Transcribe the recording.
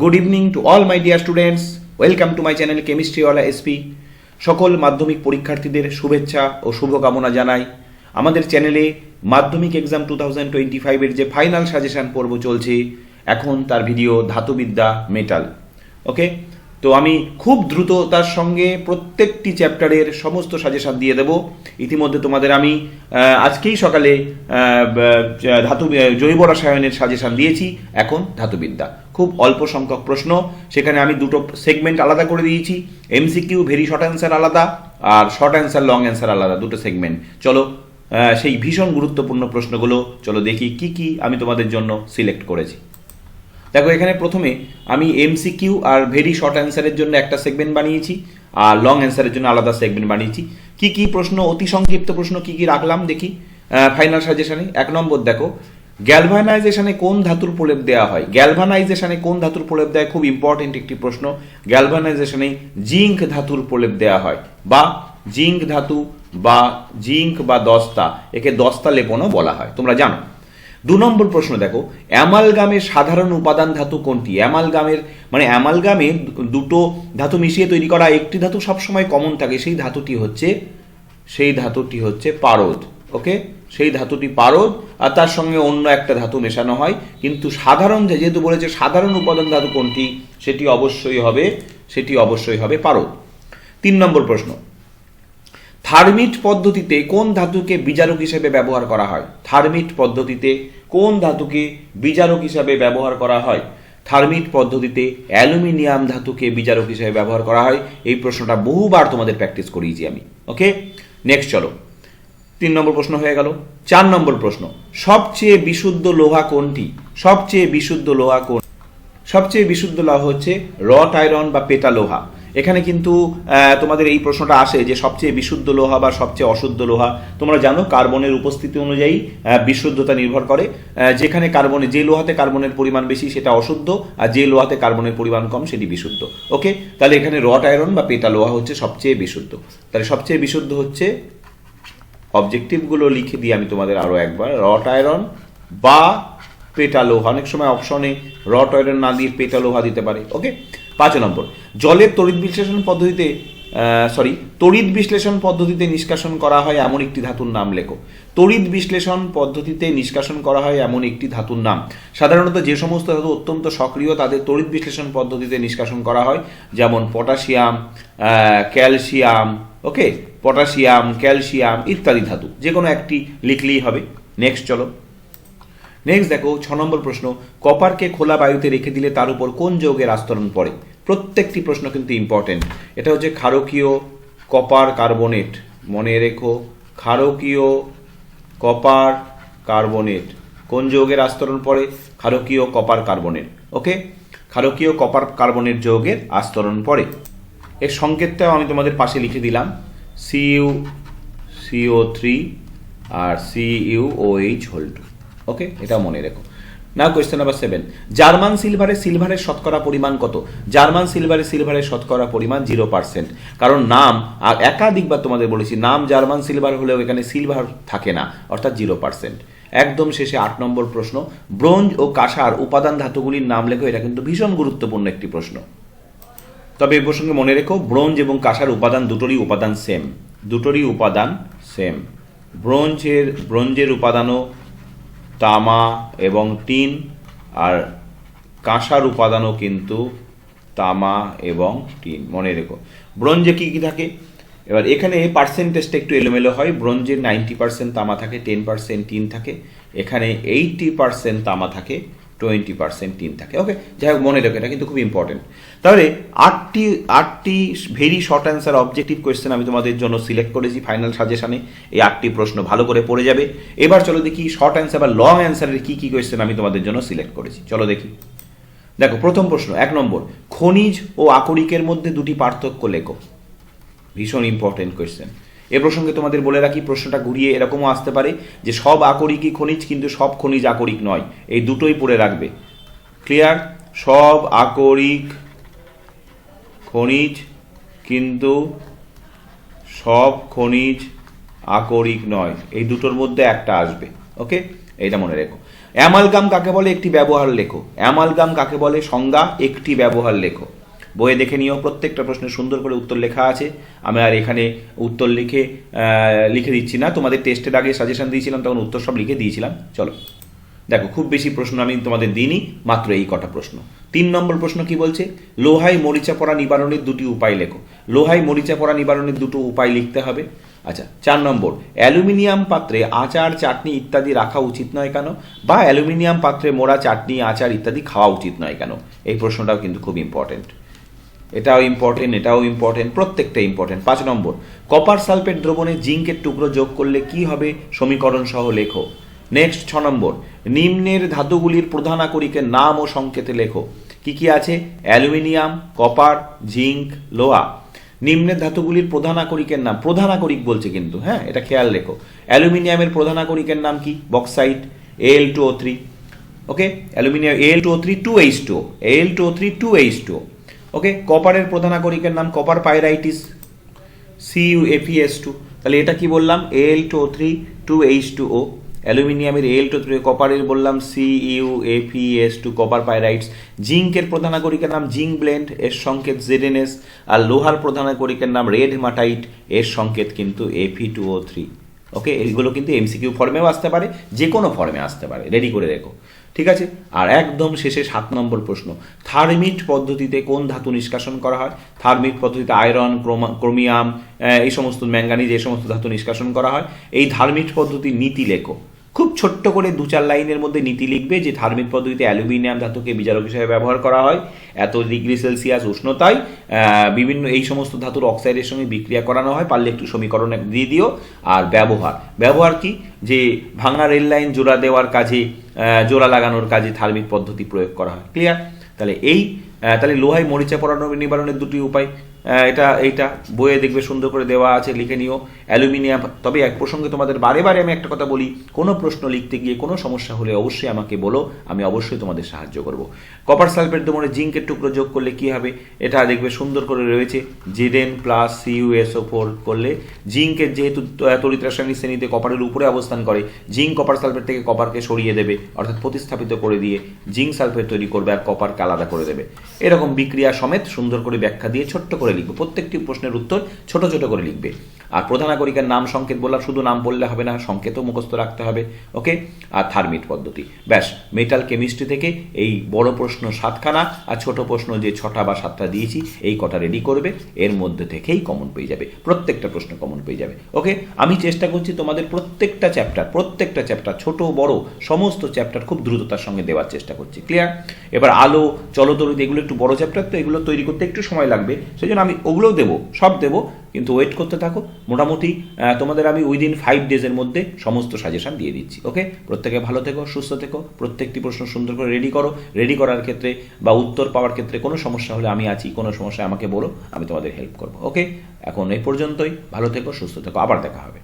Good evening to all my dear students welcome to my channel কেমিস্ট্রিওয়ালা SP সকল মাধ্যমিক পরীক্ষার্থীদের শুভেচ্ছা ও শুভকামনা জানাই। আমাদের চ্যানেলে মাধ্যমিক এক্সাম টু থাউজেন্ড টোয়েন্টি ফাইভের যে ফাইনাল সাজেশান পর্ব চলছে, এখন তার ভিডিও ধাতুবিদ্যা মেটাল ওকে তো আমি খুব দ্রুততার সঙ্গে প্রত্যেকটি চ্যাপ্টারের সমস্ত সাজেশন দিয়ে দেব। ইতিমধ্যে তোমাদের আমি আজকেই সকালে ধাতু জৈব রসায়নের সাজেশন দিয়েছি। এখন ধাতুবিদ্যা। খুব অল্প সংখ্যক প্রশ্ন। সেখানে আমি দুটো সেগমেন্ট আলাদা করে দিয়েছি। এমসিকিউ, ভেরি শর্ট অ্যান্সার আলাদা আর শর্ট অ্যান্সার, লং অ্যান্সার আলাদা দুটো সেগমেন্ট। চলো সেই ভীষণ গুরুত্বপূর্ণ প্রশ্নগুলো, চলো দেখি কি কি আমি তোমাদের জন্য সিলেক্ট করেছি। দেখো, এখানে প্রথমে আমি এমসিকিউ আর ভেরি শর্ট অ্যান্সারের জন্য একটা সেগমেন্ট বানিয়েছি আর লং অ্যান্সারের জন্য আলাদা সেগমেন্ট বানিয়েছি। কি কি প্রশ্ন, অতি সংক্ষিপ্ত প্রশ্ন কি কি রাখলাম দেখি। ফাইনাল সাজেশনে এক নম্বর, দেখো গ্যালভানাইজেশনে কোন ধাতুর প্রলেপ দেওয়া হয়? গ্যালভানাইজেশনে কোন ধাতুর প্রলেপ দেয়? খুব ইম্পর্টেন্ট একটি প্রশ্ন। গ্যালভানাইজেশনে জিঙ্ক ধাতুর প্রলেপ দেওয়া হয় বা জিঙ্ক ধাতু বা জিঙ্ক বা দস্তা। একে দস্তা লেপনও বলা হয়। তোমরা জানো। দু নম্বর প্রশ্ন দেখো, অ্যামালগামের সাধারণ উপাদান ধাতু কোনটি? অ্যামালগামের মানে অ্যামালগামে দুটো ধাতু মিশিয়ে তৈরি করা একটি ধাতু সবসময় কমন থাকে, সেই ধাতুটি হচ্ছে, সেই ধাতুটি হচ্ছে পারদ ওকে সেই ধাতুটি পারদ, আর তার সঙ্গে অন্য একটা ধাতু মেশানো হয়। কিন্তু সাধারণ যেহেতু বলেছে সাধারণ উপাদান ধাতু কোনটি, সেটি অবশ্যই হবে, সেটি অবশ্যই হবে পারদ। তিন নম্বর প্রশ্ন থার্মিট পদ্ধতিতে কোন ধাতুকে বিজারক হিসেবে ব্যবহার করা হয়? থার্মিট পদ্ধতিতে কোন ধাতুকে বিজারক হিসাবে ব্যবহার করা হয়? থার্মিট পদ্ধতিতে অ্যালুমিনিয়াম ধাতুকে বিজারক হিসেবে ব্যবহার করা হয়? এই প্রশ্নটা বহুবার তোমাদের প্র্যাকটিস করিয়েছি আমি। ওকে নেক্সট চলো। তিন নম্বর প্রশ্ন হয়ে গেল। চার নম্বর প্রশ্ন। সবচেয়ে বিশুদ্ধ লোহা কোনটি? সবচেয়ে বিশুদ্ধ লোহা কোন সবচেয়ে বিশুদ্ধ লোহা হচ্ছে রট আয়রন বা পেটা লোহা। এখানে কিন্তু তোমাদের এই প্রশ্নটা আসে যে সবচেয়ে বিশুদ্ধ লোহা বা সবচেয়ে অশুদ্ধ লোহা। তোমরা জানো কার্বনের উপস্থিতি অনুযায়ী বিশুদ্ধতা নির্ভর করে। যেখানে কার্বনে, যে লোহাতে কার্বনের পরিমাণ বেশি সেটা অশুদ্ধ, আর যে লোহাতে কার্বনের পরিমাণ কম সেটি বিশুদ্ধ। ওকে? তাহলে এখানে রট আয়রন বা পেটা লোহা হচ্ছে সবচেয়ে বিশুদ্ধ। তাহলে সবচেয়ে বিশুদ্ধ হচ্ছে অবজেক্টিভগুলো লিখে দিই আমি তোমাদের আরও একবার। রট আয়রন বা পেটা লোহা। অনেক সময় অপশনে রট আয়রন না দিয়ে পেটা লোহা দিতে পারে। ওকে? পাঁচ নম্বর, জলের তড়িৎ বিশ্লেষণ পদ্ধতিতে সরি তড়িৎ বিশ্লেষণ পদ্ধতিতে নিষ্কাশন করা হয় এমন একটি ধাতুর নাম লেখো। তড়িৎ বিশ্লেষণ পদ্ধতিতে নিষ্কাশন করা হয় এমন একটি ধাতুর নাম। সাধারণত যে সমস্ত ধাতু অত্যন্ত সক্রিয়, তাদের তড়িৎ বিশ্লেষণ পদ্ধতিতে নিষ্কাশন করা হয়, যেমন potassium calcium okay potassium, calcium ইত্যাদি ধাতু। যে কোনো একটি লিখলেই হবে। নেক্সট চলো। নেক্সট দেখো, ছ নম্বর প্রশ্ন, কপারকে খোলা বায়ুতে রেখে দিলে তার উপর কোন যৌগের আস্তরণ পড়ে? প্রত্যেকটি প্রশ্ন কিন্তু ইম্পর্টেন্ট এটা হচ্ছে ক্ষারকীয় কপার কার্বনেট। মনে রেখো, ক্ষারকীয় কপার কার্বনেট। কোন যৌগের আস্তরণ পড়ে? ক্ষারকীয় কপার কার্বনেট। ওকে ক্ষারকীয় কপার কার্বনেট যৌগের আস্তরণ পড়ে। এর সংকেতটাও আমি তোমাদের পাশে লিখে দিলাম। সিইউ সিও থ্রি আর সিইউ ও এইচ ওকে এটা মনে রেখো। না কোয়েশ্চেন নাম্বার সেভেন জার্মান সিলভারে সিলভারের শতকরা পরিমাণ কত? জার্মান সিলভারে সিলভারের শতকরা পরিমাণ জিরো পার্সেন্ট কারণ নাম, আর একাধিকবার তোমাদের বলেছি, নাম জার্মান সিলভার হলেও এখানে সিলভার থাকে না, অর্থাৎ জিরো পার্সেন্ট একদম শেষে আট নম্বর প্রশ্ন, ব্রোঞ্জ ও কাঁসার উপাদান ধাতুগুলির নাম লেখো, এটা কিন্তু ভীষণ গুরুত্বপূর্ণ একটি প্রশ্ন। তবে এই প্রসঙ্গে মনে রেখো, ব্রোঞ্জ এবং কাঁসার উপাদান দুটোরই উপাদান সেম দুটোরই উপাদান সেম ব্রোঞ্জের ব্রোঞ্জের উপাদানও তামা এবং টিন আর কাঁসার উপাদানও কিন্তু তামা এবং টিন মনে রেখো। ব্রোঞ্জে কী কী থাকে? এবার এখানে পার্সেন্টেজটা একটু এলোমেলো হয়। ব্রোঞ্জের নাইনটি পার্সেন্ট তামা থাকে টেন পার্সেন্ট টিন থাকে। এখানে এইটটি পার্সেন্ট তামা থাকে। টোয়েন্টি পার্সেন্ট টিন থাকে। ওকে যাই হোক, মনে রেখো, এটা কিন্তু খুব ইম্পর্টেন্ট তাহলে আটটি আটটি very short answer objective question আমি তোমাদের জন্য সিলেক্ট করেছি ফাইনাল সাজেশনে এই আটটি প্রশ্ন ভালো করে পড়ে যাবে। এবার চলো দেখি শর্ট অ্যান্সার বা লং অ্যান্সারের কী কী কোয়েশ্চেন আমি তোমাদের জন্য সিলেক্ট করেছি। চলো দেখি। দেখো, প্রথম প্রশ্ন, এক নম্বর, খনিজ ও আকরিকের মধ্যে দুটি পার্থক্য লেখো। ভীষণ ইম্পর্টেন্ট কোয়েশ্চেন এ প্রসঙ্গে তোমাদের বলে রাখি, প্রশ্নটা ঘুরিয়ে এরকমও আসতে পারে যে সব আকরিকই খনিজ, কিন্তু সব খনিজ আকরিক নয়। এই দুটোই পড়ে রাখবে। ক্লিয়ার সব আকরিক খনিজ, কিন্তু সব খনিজ আকরিক নয়। এই দুটোর মধ্যে একটা আসবে। ওকে? এইটা মনে রেখো। অ্যামালগাম কাকে বলে? একটি ব্যবহার লেখো। অ্যামালগাম কাকে বলে? সংজ্ঞা, একটি ব্যবহার লেখো। বইয়ে দেখে নিও, প্রত্যেকটা প্রশ্নের সুন্দর করে উত্তর লেখা আছে। আমি আর এখানে উত্তর লিখে লিখে দিচ্ছি না। তোমাদের টেস্টের আগে সাজেশন দিয়েছিলাম, তখন উত্তর সব লিখে দিয়েছিলাম। চলো। দেখো, খুব বেশি প্রশ্ন আমি তোমাদের দিইনি, মাত্র এই কটা প্রশ্ন। তিন নম্বর প্রশ্ন কি বলছে? লোহায় মরিচা পড়া নিবারণের দুটি উপায় লেখো। লোহায় মরিচা পড়া নিবারণের দুটো উপায় লিখতে হবে। আচ্ছা চার নম্বর, অ্যালুমিনিয়াম পাত্রে আচার, চাটনি ইত্যাদি রাখা উচিত নয় কেন? বা অ্যালুমিনিয়াম পাত্রে মোড়া, চাটনি, আচার ইত্যাদি খাওয়া উচিত নয় কেন? এই প্রশ্নটাও কিন্তু খুব ইম্পর্টেন্ট এটাও ইম্পর্টেন্ট এটাও ইম্পর্টেন্ট প্রত্যেকটা ইম্পর্টেন্ট পাঁচ নম্বর কপার সালফেট দ্রবণে জিঙ্কের টুকরো যোগ করলে কি হবে? সমীকরণ সহ লেখো। নেক্সট ছ নম্বর, নিম্নের ধাতুগুলির প্রধান আকরিকের নাম ও সংকেতে লেখো। কি কি আছে? অ্যালুমিনিয়াম কপার জিঙ্ক, লোহা। নিম্নের ধাতুগুলির প্রধান আকরিকের নাম, প্রধান আকরিক বলছে কিন্তু হ্যাঁ এটা খেয়াল রেখো। অ্যালুমিনিয়ামের প্রধান আকরিকের নাম কি? Bauxite L two O three okay aluminium L two O three two H two L two O three two H two okay কপারের প্রধান আকরিকের নাম copper pyrites C U FS two তাহলে এটা কি বললাম? L two three two H two O অ্যালুমিনিয়ামের L two three কপারের বললাম C U FS two copper pyrites জিঙ্কের প্রধান আকরিকের নাম জিঙ্ক ব্লেন্ড, এর সংকেত জেডএনএস আর লোহার প্রধান আকরিকের নাম রেড মাটাইট এর সংকেত কিন্তু এফি টু ও থ্রি ওকে এইগুলো কিন্তু এমসিকিউ ফর্মেও আসতে পারে যে কোনো ফর্মে আসতে পারে। রেডি করে রেখো ঠিক আছে? আর একদম শেষে সাত নম্বর প্রশ্ন। থার্মিট পদ্ধতিতে কোন ধাতু নিষ্কাশন করা হয়? থার্মিট পদ্ধতিতে আয়রন ক্রোমা- ক্রোমিয়াম এই সমস্ত ম্যাঙ্গানিজ এই সমস্ত ধাতু নিষ্কাশন করা হয়। এই ধার্মিট পদ্ধতি নীতি লেখো। খুব ছোট্ট করে দু চার লাইনের মধ্যে নীতি লিখবে যে থার্মিক পদ্ধতিতে অ্যালুমিনিয়াম ধাতুকে বিজারক হিসেবে ব্যবহার করা হয়, এত ডিগ্রি সেলসিয়াস উষ্ণতায় বিভিন্ন এই সমস্ত ধাতুর অক্সাইডের সঙ্গে বিক্রিয়া করানো হয়, পারলে একটু সমীকরণ দিয়ে দিও, আর ব্যবহার। ব্যবহার কি? যে ভাঙা রেল লাইন জোড়া দেওয়ার কাজে জোড়া লাগানোর কাজে থার্মিক পদ্ধতি প্রয়োগ করা হয়। ক্লিয়ার তাহলে এই তাহলে লোহায় মরিচা পড়ানো নিবারণের দুটি উপায়। এটা, এইটা বইয়ে দেখবে, সুন্দর করে দেওয়া আছে, লিখে নিও। অ্যালুমিনিয়াম, তবে এক প্রসঙ্গে তোমাদের বারে বারে আমি একটা কথা বলি, কোনো প্রশ্ন লিখতে গিয়ে কোনো সমস্যা হলে অবশ্যই আমাকে বলো, আমি অবশ্যই তোমাদের সাহায্য করব। কপার সালফেট দমনে জিঙ্কের টুকরো যোগ করলে কি হবে? এটা দেখবে, সুন্দর করে রয়েছে। জেডেন প্লাস সিইউএসও ফোর করলে জিঙ্কের যেহেতু তড়িৎ রাসায়নিক শ্রেণীতে কপারের উপরে অবস্থান করে, জিঙ্ক কপার সালফেট থেকে কপারকে সরিয়ে দেবে, অর্থাৎ প্রতিস্থাপিত করে দিয়ে জিঙ্ক সালফেট তৈরি করবে আর কপারকে আলাদা করে দেবে। এরকম বিক্রিয়া সমেত সুন্দর করে ব্যাখ্যা দিয়ে ছোট্ট করে লিখবে। প্রত্যেকটি প্রশ্নের উত্তর ছোট ছোট করে লিখবে। আর প্রধান নাগরিকের নাম সংকেত বললাম, শুধু নাম বললে হবে না, সংকেতও মুখস্থ রাখতে হবে, ওকে? আর থার্মিট পদ্ধতি। ব্যাস মেটাল কেমিস্ট্রি থেকে এই বড় প্রশ্ন সাতখানা আর ছোট প্রশ্ন যে ছটা বা সাতটা দিয়েছি, এই কটা রেডি করবে, এর মধ্যে থেকেই কমন পেয়ে যাবে, প্রত্যেকটা প্রশ্ন কমন পেয়ে যাবে, ওকে? আমি চেষ্টা করছি তোমাদের প্রত্যেকটা চ্যাপ্টার প্রত্যেকটা চ্যাপ্টার ছোট, বড়, সমস্ত চ্যাপ্টার খুব দ্রুততার সঙ্গে দেওয়ার চেষ্টা করছি ক্লিয়ার এবার আলো চলতরিত এগুলো একটু বড় চ্যাপ্টার তো এগুলো তৈরি করতে একটু সময় লাগবে সেই জন্য আমি ওগুলোও দেবো, সব দেবো কিন্তু ওয়েট করতে থাকো। মোটামুটি তোমাদের আমি উইদিন ফাইভ ডেজের মধ্যে সমস্ত সাজেশান দিয়ে দিচ্ছি ওকে প্রত্যেকে ভালো থেকো, সুস্থ থেকো, প্রত্যেকটি প্রশ্ন সুন্দর করে রেডি করো। রেডি করার ক্ষেত্রে বা উত্তর পাওয়ার ক্ষেত্রে কোনো সমস্যা হলে আমি আছি, কোনো সমস্যা আমাকে বলো, আমি তোমাদের হেল্প করব ওকে এখন এই পর্যন্তই, ভালো থেকো, সুস্থ থেকো, আবার দেখা হবে।